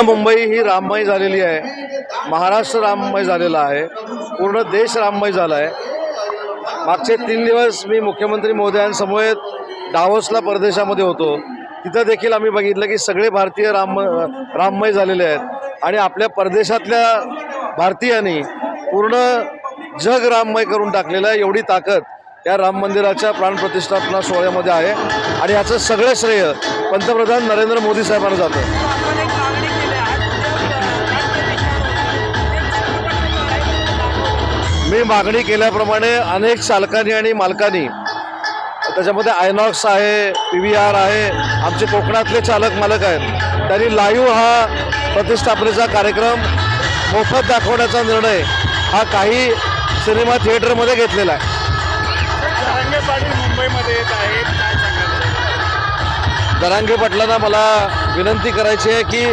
पूर्ण मुंबई ही राममय झालेली आहे. महाराष्ट्र राममय झालेला आहे. पूर्ण देश राममय झाला आहे. मागचे तीन दिवस मी मुख्यमंत्री मोदयांसमोर डावोसला परदेशामध्ये होतो. तिथं देखील आम्ही बघितलं की सगळे भारतीय राम राममय झालेले आहेत. आणि आपल्या परदेशातल्या भारतीयांनी पूर्ण जग राममय करून टाकलेलं आहे. एवढी ताकद या राम मंदिराच्या प्राणप्रतिष्ठापना सोहळ्यामध्ये आहे. आणि याचं सगळं श्रेय पंतप्रधान नरेंद्र मोदी साहेबांना जातं. मी मागणी केल्याप्रमाणे अनेक चालकांनी आणि मालकांनी त्याच्यामध्ये आयनॉक्स आहे पी व्ही आर आहे आमचे कोकणातले चालक मालक आहेत त्यांनी लाईव्ह हा प्रतिष्ठापनेचा कार्यक्रम मोफत दाखवण्याचा निर्णय हा काही सिनेमा थिएटरमध्ये घेतलेला आहे. मुंबईमध्ये येत आहेत दरांगे पाटलांना मला विनंती करायची आहे की